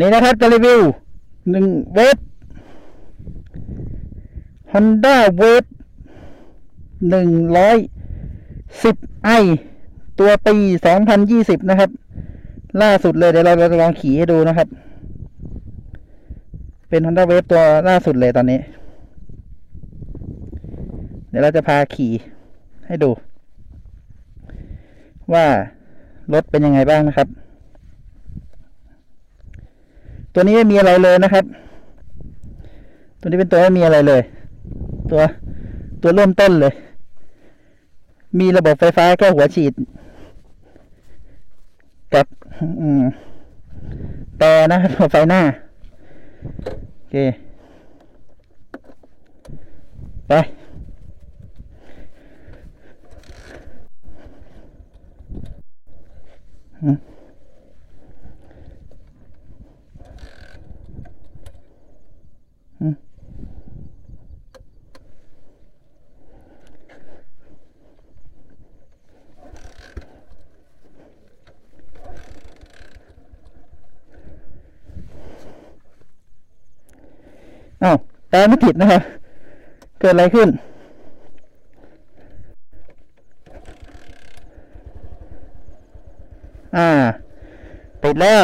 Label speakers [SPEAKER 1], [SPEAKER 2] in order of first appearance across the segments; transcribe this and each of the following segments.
[SPEAKER 1] นี่นะครับจะรีวิวหนึ่งเวฟ Honda Wave หนึ่งร้อยสิบไอตัวปีสองพันยี่สิบนะครับ ล่าสุดเลยเดี๋ยวเราจะลองขี่ให้ดูนะครับ เป็น Honda Wave ตัวล่าสุดเลยตอนนี้ เดี๋ยวเราจะพาขี่ให้ดู ว่ารถเป็นยังไงบ้างนะครับ ตัวนี้ไม่มีอะไรเลยนะครับ ตัวนี้เป็นตัวไม่มีอะไรเลย ตัวตัวเริ่มต้นเลย มีระบบไฟฟ้าแค่หัวฉีด กับอืมแต่นะครับไฟหน้า โอเค ไป อืมอืม อ้าวแต่ไม่ติดนะครับ เกิดอะไรขึ้น อ่า ติดแล้ว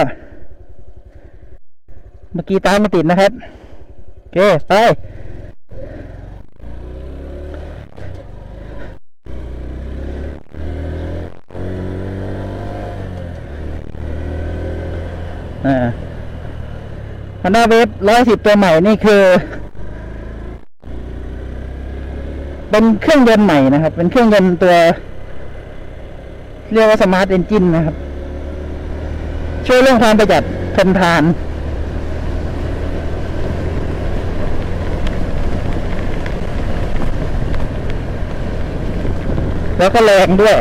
[SPEAKER 1] เมื่อกี้ตามไม่ติดนะครับ โอเค ไปอ่า Honda Wave 110ตัวใหม่นี่คือ เป็นเครื่องยนต์ใหม่นะครับ เป็นเครื่องยนต์ตัว เรียกว่าสมาร์ทเอนจินนะครับ ช่วยเรื่องความประหยัดทนทาน แล้วก็แรงด้วย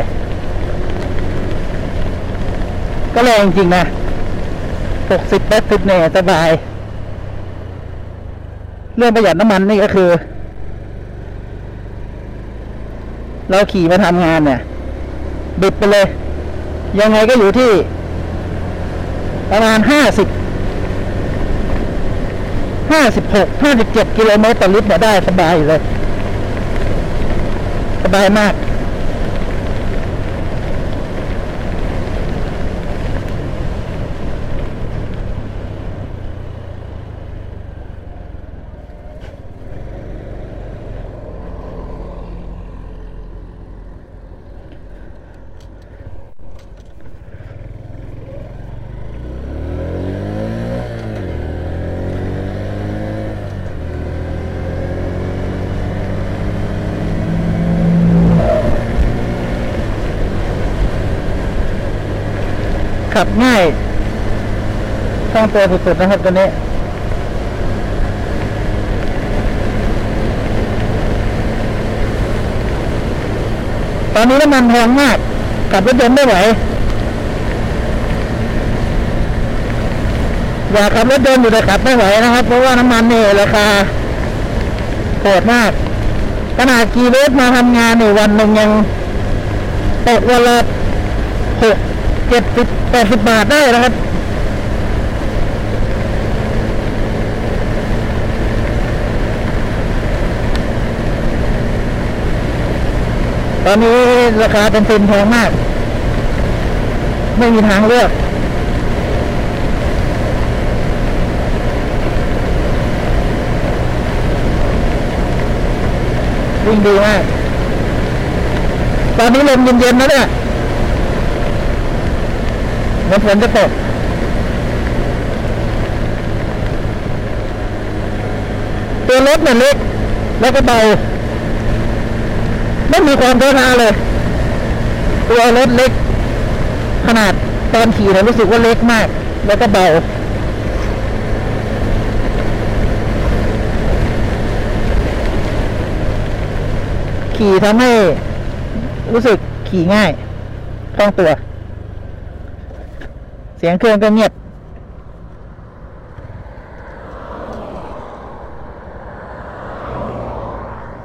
[SPEAKER 1] ก็แรงจริงนะหกสิบแปดสิบเนี่ยสบาย เรื่องประหยัดน้ำมันนี่ก็คือ เราขี่มาทำงานเนี่ยบิดไปเลย ยังไงก็อยู่ที่ ประมาณห้าสิบห้าสิบหกห้าสิบเจ็ดกิโลเมตรต่อลิตรเนี่ยได้สบายเลย สบายมาก ขับง่าย คล่องตัวสุดๆนะครับตัวนี้ตอนนี้น้ำมันแพงมากขับรถยนต์ไม่ไหว อยากขับรถยนต์อยู่แต่ขับไม่ไหวนะครับ เพราะว่าน้ำมันเนี่ยราคาโหดมากขนาดขี่รถมาทำงานในวันหนึ่งยังตกวันละหกเจ็ดสิบแปดสิบบาทได้นะครับ ตอนนี้ราคาเป็นซินแพงมาก ไม่มีทางเลือก วิ่งดีมาก ตอนนี้ลมเย็นๆนะเนี่ยเหมือนฝนจะตกตัวรถเนี่ยเล็ก แล้วก็เบา ไม่มีความท้าทาเลยตัวรถเล็ก ขนาดตอนขี่เนี่ยรู้สึกว่าเล็กมาก แล้วก็เบาขี่ทำให้รู้สึกขี่ง่ายคล่องตัว เสียงเครื่องก็เงียบ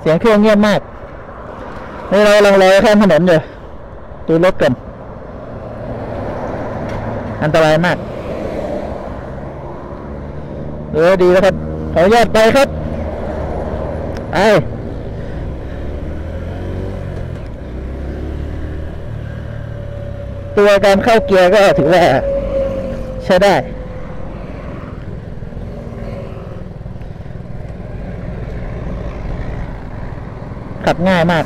[SPEAKER 1] เสียงเครื่องเงียบมาก นี่เราลังรอข้ามถนนอยู่ดูรถกันอันตรายมากเออดีแล้วครับ ขออนุญาตไปครับไปตัวการเข้าเกียร์ก็ถือว่า ใช้ได้ขับง่ายมาก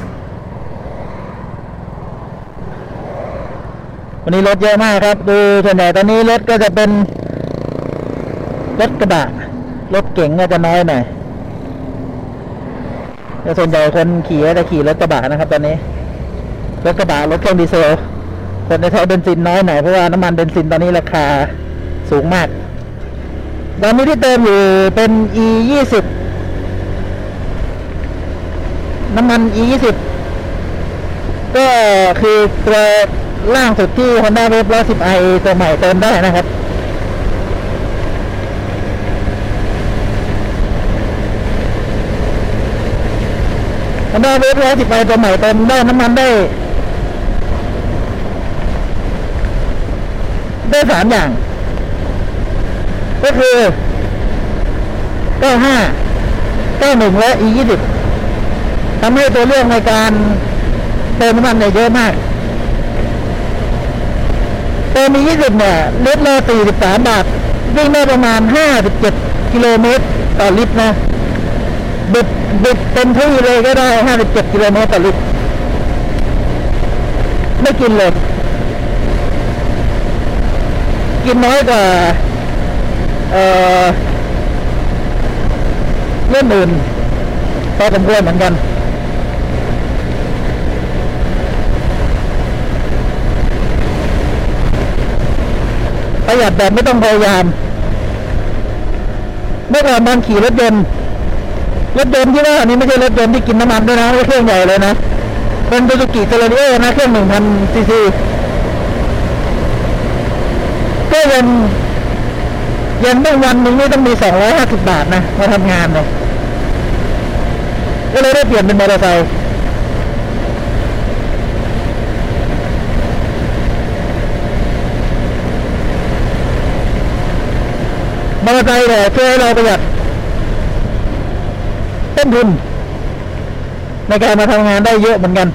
[SPEAKER 1] วันนี้รถเยอะมากครับ ดูส่วนใหญ่ตอนนี้รถก็จะเป็น รถกระบะ รถเก๋งก็จะน้อยหน่อยแต่ส่วนใหญ่คนขี่ก็จะขี่รถกระบะนะครับ ตอนนี้ รถกระบะรถเครื่องดีเซล คนในใช้เบนซินน้อยหน่อยเพราะว่าน้ำมันเบนซินตอนนี้ราคาสูงมากตอนนี้ที่เติมอยู่เป็น e ยี่สิบน้ำมัน e ยี่สิบก็คือตัว ล่างสุดที่ Honda Wave 110i ตัวใหม่เติมได้นะครับ Honda Wave 110i ตัวใหม่เติมได้น้ำมันได้ ได้สามอย่าง ก็คือ95 91และ E 20ทำให้ตัวเลือกในการเติมน้ำมันเนี่ยเยอะมาก เติม E 20เนี่ยลิตรละ43บาทวิ่งได้ประมาณ57กิโลเมตรต่อลิตรนะบิดบิดเต็มที่เลยก็ได้57กิโลเมตรต่อลิตรไม่กินเลย กินน้อยกว่าเอ่อเรื่องอื่นพอสมควรเหมือนกัน ประหยัดแบบไม่ต้องพยายาม เมื่อก่อนมันขี่รถยนต์รถยนต์ที่ว่านี้ไม่ใช่รถยนต์ที่กินน้ำมันด้วยนะเครื่องใหญ่เลยนะเป็นซูซูกิเซเลเรียนะเครื่องหนึ่งพันซีซีก็ยังยังต้องวันหนึ่งนี่ต้องมีสองร้อยห้าสิบบาทนะมาทำงานเลยก็เลยได้เปลี่ยนเป็นมอเตอร์ไซค์ มอเตอร์ไซค์เนี่ยช่วยให้เราประหยัดต้นทุนในการมาทำงานได้เยอะเหมือนกัน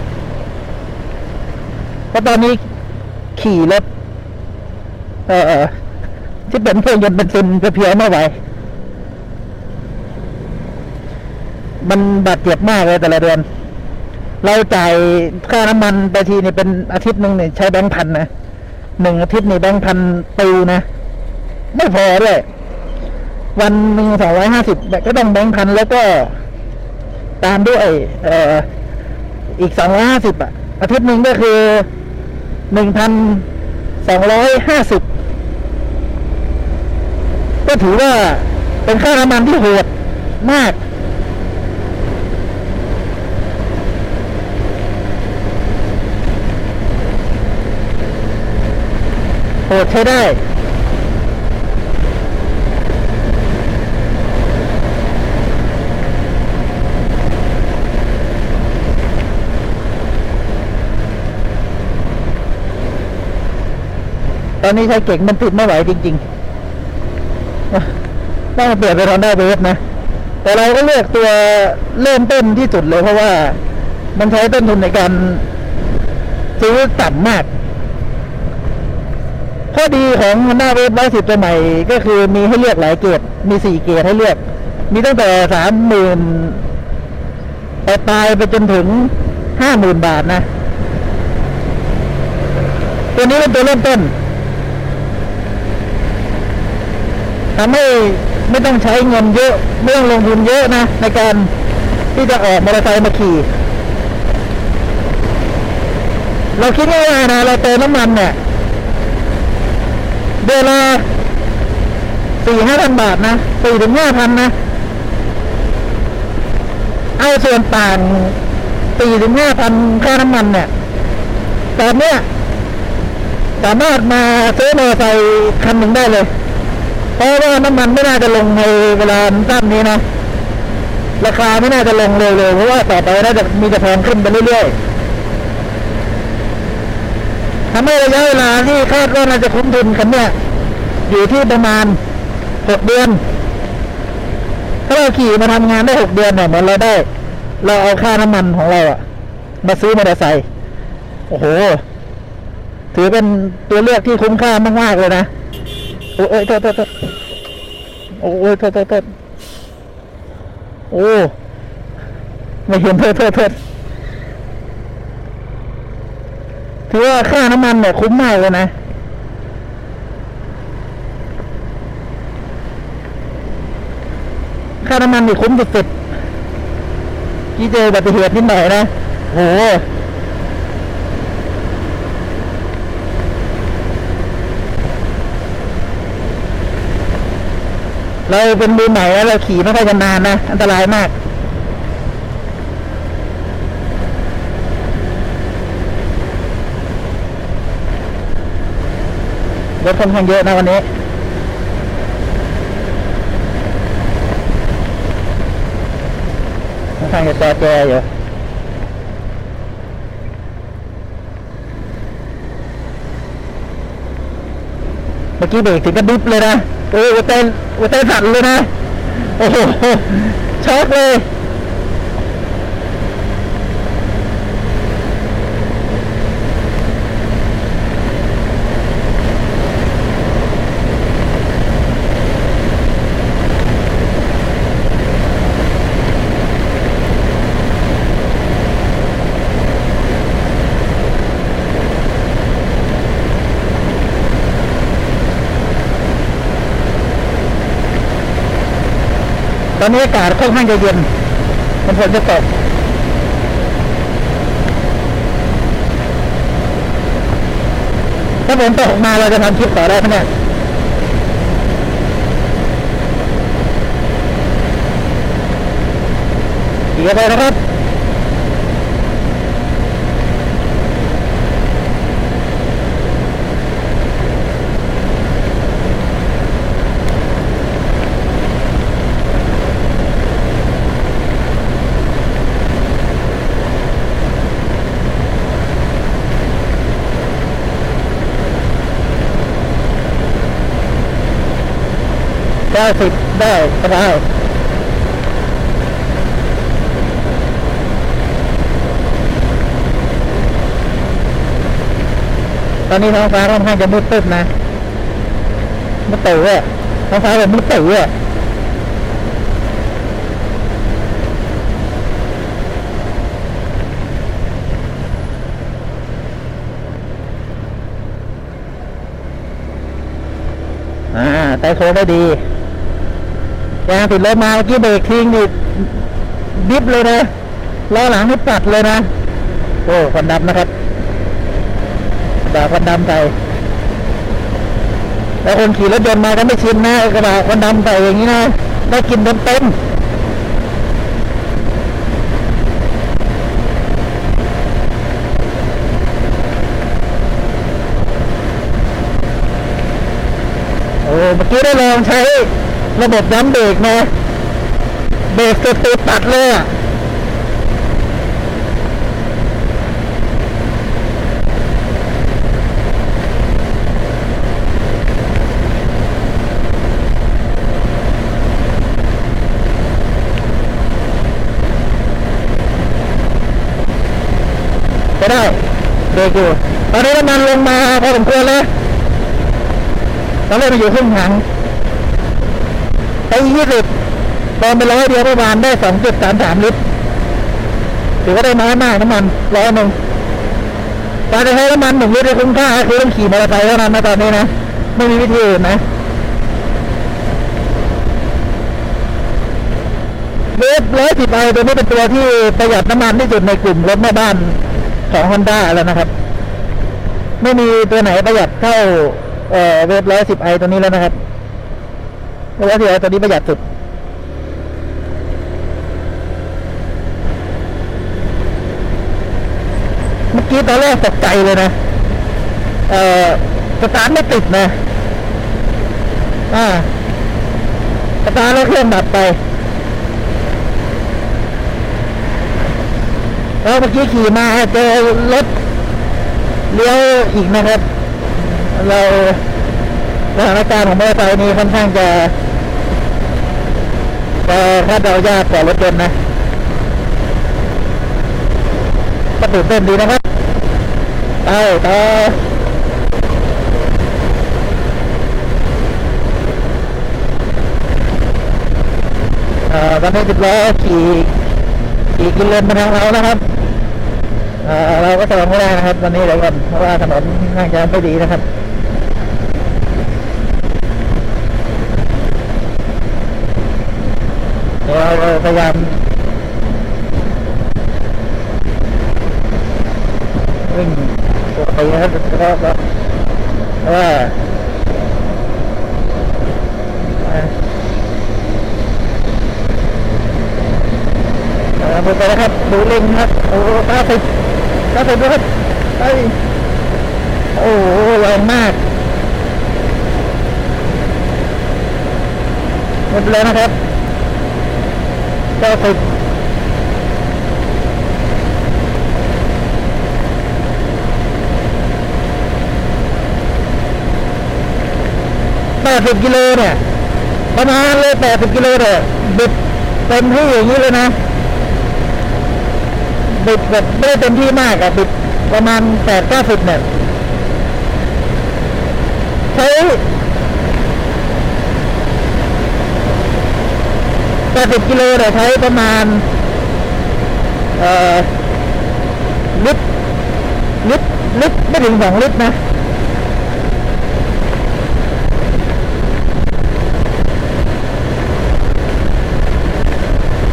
[SPEAKER 1] เพราะตอนนี้ขี่รถเออเออที่เป็นเครื่องยนต์เป็นซินเพียวไม่ไหว มันบาดเจ็บมากเลยแต่ละเดือน เราจ่ายค่าน้ำมันไปทีนี่เป็นอาทิตย์หนึ่งเนี่ยใช้แบงค์พันนะหนึ่งอาทิตย์นี่แบงค์พันปิวนะ ไม่พอด้วย วันหนึ่งสองร้อยห้าสิบก็ต้องแบงค์พันแล้วก็ตามด้วยเอ่ออีกสองร้อยห้าสิบอะ อาทิตย์หนึ่งก็คือหนึ่งพันสองร้อยห้าสิบก็ถือว่าเป็นค่าน้ำมันที่โหดมาก โหดใช้ได้ ตอนนี้ใช้เก่งมันติดไม่ไหวจริงๆต้องเปลี่ยนไปทอนด้าเวฟนะ แต่เราก็เลือกตัวเริ่มต้นที่สุดเลยเพราะว่ามันใช้ต้นทุนในการซื้อต่ำมาก ข้อดีของ Honda Wave 110ตัวใหม่ก็คือมีให้เลือกหลายเกรดมีสี่เกรดให้เลือก มีตั้งแต่สามหมื่นไปปลายไปจนถึงห้าหมื่นบาทนะ ตัวนี้เป็นตัวเริ่มต้น ทำให้ไม่ต้องใช้เงินเยอะไม่ต้องลงทุนเยอะนะ ในการที่จะออกมอเตอร์ไซค์มาขี่ เราคิดง่ายๆนะ เราเติมน้ำมันเนี่ยเดือนละสี่ห้าพันบาทนะสี่ถึงห้าพันนะ เอาส่วนต่างสี่ถึงห้าพันค่าน้ำมันเนี่ยตอนเนี้ยสามารถมาซื้อมอเตอร์ไซค์คันหนึ่งได้เลย เพราะว่าน้ำมันไม่น่าจะลงในเวลาสั้นนี้นะ ราคาไม่น่าจะลงเร็วๆเพราะว่าต่อไปน่าจะมีแต่แพงขึ้นไปเรื่อยๆทำให้ระยะเวลาที่คาดว่าน่าจะคุ้มทุนกันเนี่ย อยู่ที่ประมาณหกเดือน ถ้าเราขี่มาทำงานได้หกเดือนเนี่ยเหมือนเราได้ เราเอาค่าน้ำมันของเราอะมาซื้อมอเตอร์ไซค์โอ้โห ถือเป็นตัวเลือกที่คุ้มค่ามากๆเลยนะ โอ้ยโทษโทษ โอ้ยโทษโทษโทษโอ้ไม่เห็นโทษโทษโทษถือว่าค่าน้ำมันเนี่ยคุ้มมากเลยนะค่าน้ำมันนี่คุ้มสุดๆที่เจออุบัติเหตุนิดหน่อยนะโห เราเป็นมือใหม่แล้วเราขี่ไม่ค่อยชำนาญนะ อันตรายมาก รถค่อนข้างเยอะนะวันนี้ค่อนข้างจะแจแจอยู่เมื่อกี้เบรกถึงกระดุบเลยนะ โอ้ยหัวใจหัวใจสั่นเลยนะ โอ้โหช็อกเลย ตอนนี้อากาศค่อนข้างจะเย็นมันฝนจะตกถ้าฝนตกมาเราจะทำคลิปต่อได้ไหมเนี่ยเดี๋ยวไปนะครับ ก้าสิบได้ก็ได้ตอนนี้ท้องฟ้าค่อนข้างจะมืดตึ๊บนะมืดตื่นอะท้องฟ้าแบบมืดตื่นอะอ่าไตโคได้ดี ยางติดรถมาเมื่อกี้เบรกทิ้งนี่ดิฟเลยนะล้อหลังนี่ปัดเลยนะ โอ้ควันดำนะครับกระบะควันดำใส่แล้วคนขี่รถยนต์มาก็ไม่ชินนะกระบะควันดำใส่อย่างนี้นะได้กินเต็มเต็มโอ้เมื่อกี้ได้ลองใช้ ระบบย้ำเบรกนะเบรกสตัวตัดเลยอะก็ได้เบรกอยู่ตอนนี้น้ำมันลงมาพอสมควรเลยตอนแรกมันอยู่ครึ่งถัง ไปยี่สิบตอนไปร้อยเดียวประมาณได้สองจุดสามสามลิตรถือว่าได้น้อยมากน้ำมันร้อยหนึ่งการจะใช้น้ำมันหนึ่งลิตรคุ้มค่าคือต้องขี่มอเตอร์ไซค์เท่านั้นนะตอนนี้นะ ไม่มีวิธีอื่นนะเวฟร้อยสิบไอตัวนี้เป็นตัวที่ประหยัดน้ำมันที่สุดในกลุ่มรถแม่บ้านของฮอนด้าแล้วนะครับ ไม่มีตัวไหนประหยัดเท่าเออเวฟร้อยสิบไอตัวนี้แล้วนะครับ เวฟร้อยสิบไอตัวนี้ประหยัดสุดเมื่อกี้ตอนแรกตกใจเลยนะ เอ่อสตาร์ทไม่ติดนะ อ่าสตาร์ทแล้วเครื่องดับไป แล้วเมื่อกี้ขี่มาเจอรถเลี้ยวอีกนะครับ เรา สถานการณ์ของมอเตอร์ไซค์นี้ค่อนข้างจะไปแต่คาดเดายากกว่ารถยนต์นะก็ตื่นเต้นดีนะครับไปต่อตอนนี้สิบล้อขี่ขี่กินเลนมาทางเรานะครับเราก็แซงไม่ได้นะครับ ตอนนี้เดี๋ยวก่อนเพราะว่าถนนน่าจะไม่ดีนะครับ เราพยายามวิ่งปกตินะครับแล้วก็เพราะว่าอ่าอ่าไปนะครับดูเล็งครับโอ้ก้าสิบก้าสิบด้วยครับไปโอ้โหแรงมากหมดเลยนะครับ ก้าสิบแปดสิบกิโลเนี่ยประมาณเลยแปดสิบกิโลเนี่ยบิดเต็มที่อย่างนี้เลยนะบิดแบบไม่ได้เต็มที่มากอะบิดประมาณแปดเก้าสิบเนี่ยใช้ แปดสิบกิโลเนี่ยใช้ประมาณเอ่อลิตรลิตรลิตรไม่ถึงสองลิตรนะ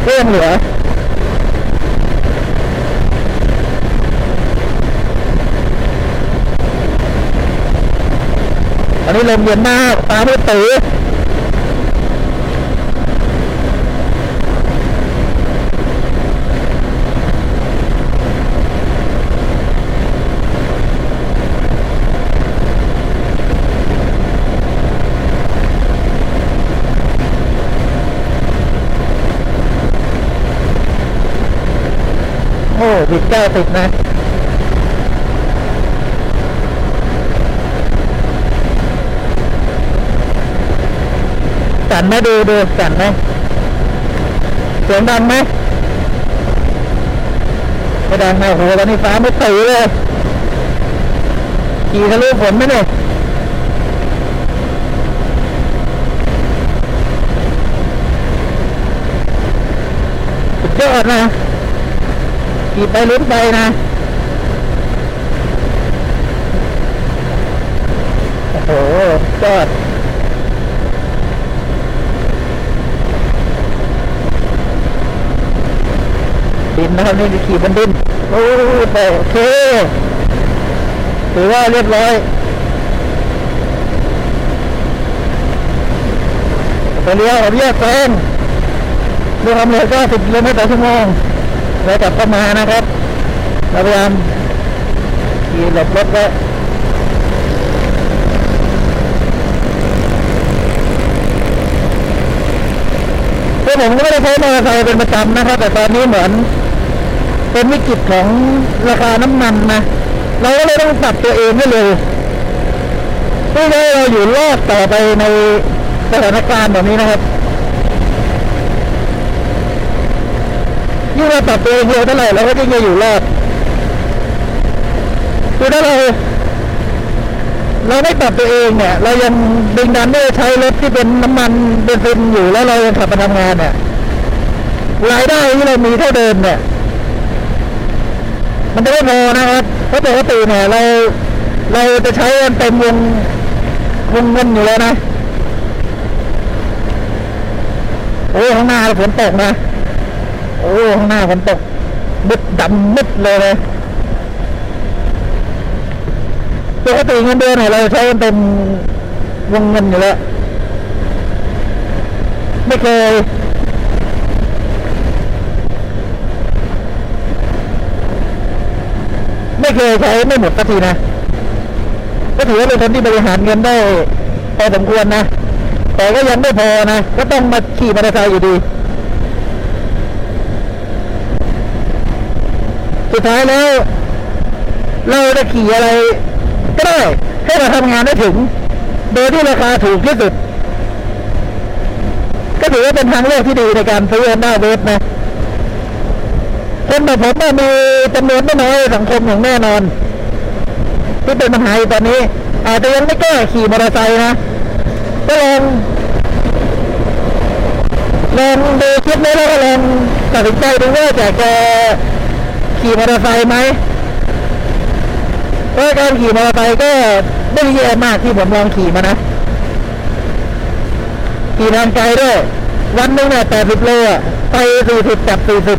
[SPEAKER 1] ก็ยังเหลืออันนี้ลมเย็นมากฟ้าไม่ตื้อโติดเก้าสิบนะสั่นไหมดูดูสั่นไหมเสียงดังไหมไม่ดังนะโอ้โหตอนนี้ฟ้าไม่ตื่นเลยขี่ทะลุฝนไหมเนี่ยยอดนะ ขี่ไปลุ้นไปนะโอ้โหยอดดินนะครับนี่ขี่บนดินโอ้โอเคถือว่าเรียบร้อยไปเลี้ยวเรียกแซงด้วยความเร็ว90กิโลเมตรต่อชั่วโมง แล้วกลับเข้ามานะครับเราพยายามขี่หลบรถไว้คือผมก็ไม่ได้ใช้มอเตอร์ไซค์เป็นประจำนะครับ แต่ตอนนี้เหมือน เป็นวิกฤตของราคาน้ำมันนะเราก็เลยต้องปรับตัวเองให้เร็วเพื่อให้เราอยู่รอดต่อไปในสถานการณ์แบบนี้นะครับ ยิ่งเราปรับตัวเองเร็วเท่าไหร่เราก็ยิ่งจะอยู่รอดคือถ้าเราเราไม่ปรับตัวเองเนี่ย เรายังดึงดันด้วยใช้รถที่เป็นน้ำมันเบนซินอยู่แล้วเรายังขับมาทำงานเนี่ยรายได้ที่เรามีเท่าเดิมเนี่ย มันจะไม่พอนะครับเพราะปกติเนี่ย เราเราจะใช้เต็มวงวงเงินอยู่แล้วนะโอ้ข้างหน้าฝนตกนะ โอ้ข้างหน้าฝนตกมืดดำมืดเลยนะปกติเงินเดือนเนี่ยเราใช้กันเต็มวงเงินอยู่แล้ว ไม่เคยไม่เคยใช้ไม่หมดสักทีนะก็ถือว่าเป็นคนที่บริหารเงินได้พอสมควรนะ แต่ก็ยังไม่พอนะ ก็ต้องมาขี่มอเตอร์ไซค์อยู่ดี สุดท้ายแล้ว เราจะขี่อะไร ก็ได้ ให้เราทำงานได้ถึง โดยที่ราคาถูกที่สุด ก็ถือว่าเป็นทางเลือกที่ดีในการซื้อ Honda Wave นะคนแบบผมเนี่ยมีจำนวนไม่น้อยสังคมอย่างแน่นอน ที่เป็นปัญหาอยู่ตอนนี้ อาจจะยังไม่แก้ขี่มอเตอร์ไซค์นะก็ลองลองดูคลิปนี้แล้วก็ลองตัดสินใจดูว่าอยากจะ ขี่มอเตอร์ไซค์ไหมเพราะการขี่มอเตอร์ไซค์ก็ไม่แย่มากที่ผมลองขี่มานะ ขี่ทางไกลด้วย วันนึงเนี่ยแปดสิบโลอะไปสี่สิบจับสี่สิบ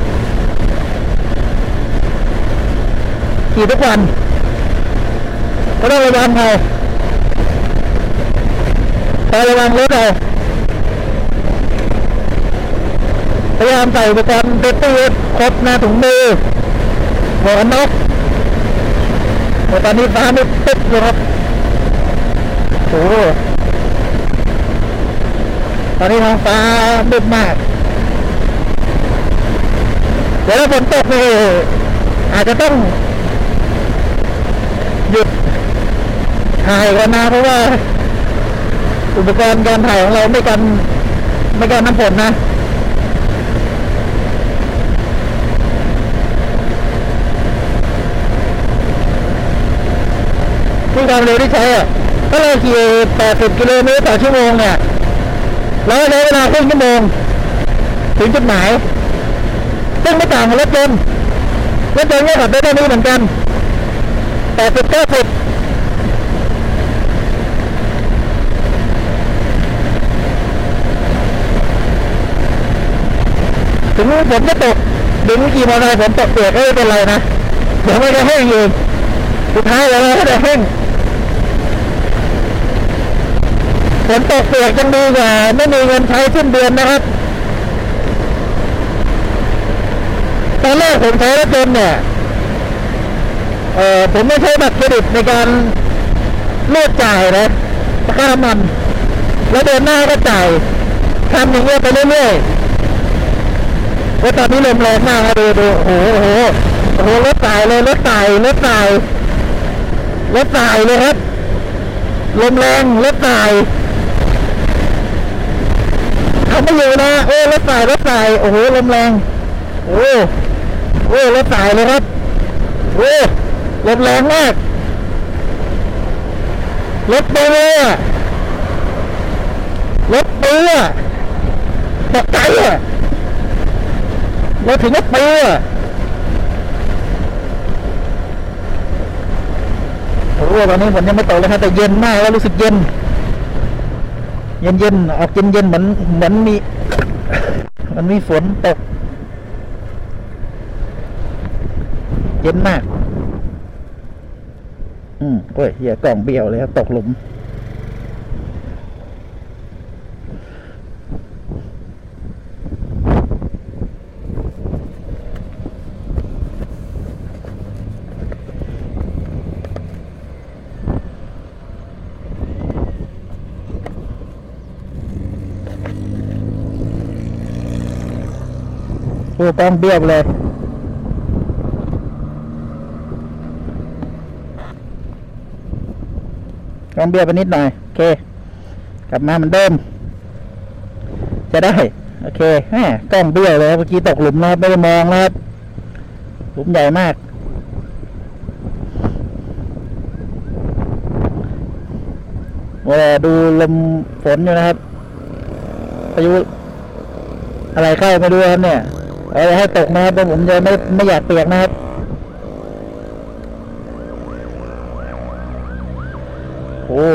[SPEAKER 1] ขี่ทุกวันก็ต้องระวังเอาคอยระวังรถเอาพยายามใส่อุปกรณ์เซฟตี้ครบหน้าถุงมือ หมวกกันน็อกแต่ตอนนี้ฟ้าไม่ตึ๊บเลยครับโอ้ตอนนี้ท้องฟ้ามืดมาก เดี๋ยวถ้าฝนตกนี่อาจจะต้อง หยุดถ่ายกันนะเพราะว่า อุปกรณ์การถ่ายของเราไม่กัน ไม่กันน้ำฝนนะ ที่ความเร็วที่ใช้อะถ้าเราขี่ 80 กิโลเมตรต่อชั่วโมงเนี่ยเราใช้เวลาครึ่งชั่วโมง ถึงจุดหมายซึ่งไม่ต่างกับรถยนต์รถยนต์ก็ขับได้เท่านี้เหมือนกัน 80 90ถึงฝนจะตกดึงขี่มอเตอร์ไซค์ฝนตกเปียกก็ไม่เป็นไรนะเดี๋ยวไมันจะแห้งเองสุดท้ายแล้วก็จะแห้ง ฝนตกเปียกยังดีกว่าไม่มีเงินใช้สิ้นเดือนนะครับ ตอนแรกผมใช้รถยนต์เนี่ยเออผมไม่ใช้บัตรเครดิตในการรูดจ่ายนะค่าน้ำมัน แล้วเดินหน้าก็จ่ายทำอย่างเงี้ยไปเรื่อยๆว่าตอนนี้ลมแรงมากดูดูโอ้โหโอ้โหโอ้โหรถสายเลยรถสายรถสายรถสายเลยครับลมแรงรถสาย ไม่อยู่นะโอ้รถสายรถสายโอ้โหลมแรงโอ้โอ้รถสายเลยครับโอ้ลมแรงมากรถเปื้อรถเปื้อตกใจอะรถถึงรถเปื้อโอ้ตอนนี้ฝนยังไม่ตกเลยครับแต่เย็นมากแล้วรู้สึกเย็น เย็นเย็นๆออกเย็นเย็นๆเหมือนเหมือนมี มันมีฝนตก เย็นมาก อืมโอ้ยเหี้ยกล่องเบี้ยวเลยครับตกหลุม โอ้กล้องเบี้ยวเลยลองเบียร์ไปนิดหน่อย โอเค กลับมาเหมือนเดิม จะได้ โอเคแหมกล้องเบี้ยวเลยเมื่อกี้ตกหลุมนะครับไม่ได้มองนะครับหลุมใหญ่มากว่าดูลมฝนอยู่นะครับพายุอะไรเข้าไม่รู้ครับเนี่ย เอาให้ตกนะครับเพราะผมจะไม่ไม่อยากเปียกนะครับโอ้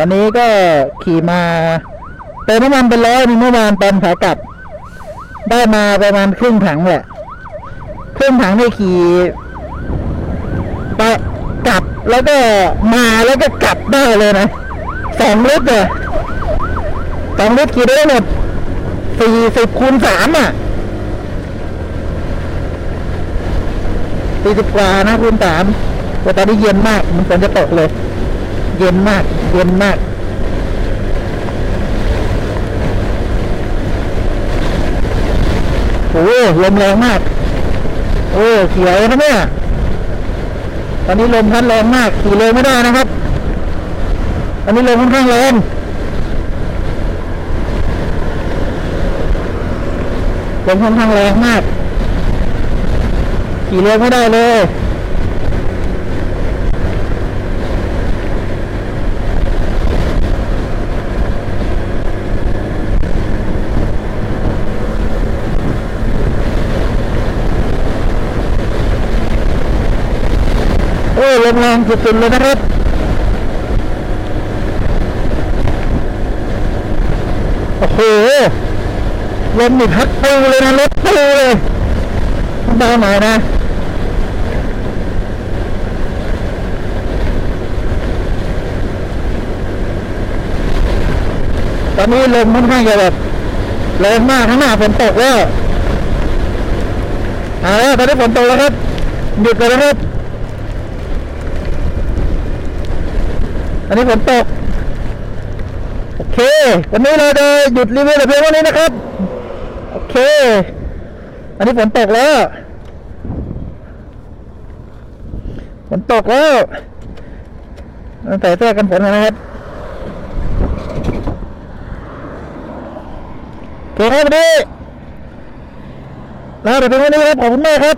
[SPEAKER 1] ตอนนี้ก็ขี่มา เติมน้ำมันไปร้อยนึงเมื่อวานตอนขากลับ ได้มาประมาณครึ่งถังแหละครึ่งถังได้ขี่ไปกลับแล้วก็มาแล้วก็กลับได้เลยนะสองลิตรอะสองลิตรขี่ได้หมดสี่สิบคูณสามอะสี่สิบกว่านะคูณสามแต่ตอนนี้เย็นมาก มันฝนจะตกเลย เย็นมาก เย็นมาก อ้ลมแรงมาก โอ้เขียวนะเนี่ยตอนนี้ลมพัดแรงมากขี่เลยไม่ได้นะครับตอนนี้ลมค่อนข้างแรงลมค่อนข้างแรงมากขี่เร็วไม่ได้เลย โอ้ยลมแรงสุดๆเลยนะครับ โอ้โห ลมนี่พัดปูเลยนะรถปูเลยเบาหน่อยนะตอนนี้ลมค่อนข้างจะแบบแรงมากข้างหน้าฝนตกแล้วเอาแล้วตอนนี้ฝนตกแล้วครับหยุดเลยนะครับ อันนี้ฝนตก โอเค วันนี้เราจะหยุดรีวิวแต่เพียงเท่านี้นะครับ โอเค อันนี้ฝนตกแล้ว ฝนตกแล้วต้องใส่เสื้อกันฝนนะครับโอเคครับวันนี้แล้วเดี๋ยวเพียงเท่านี้ครับ ขอบคุณมากครับ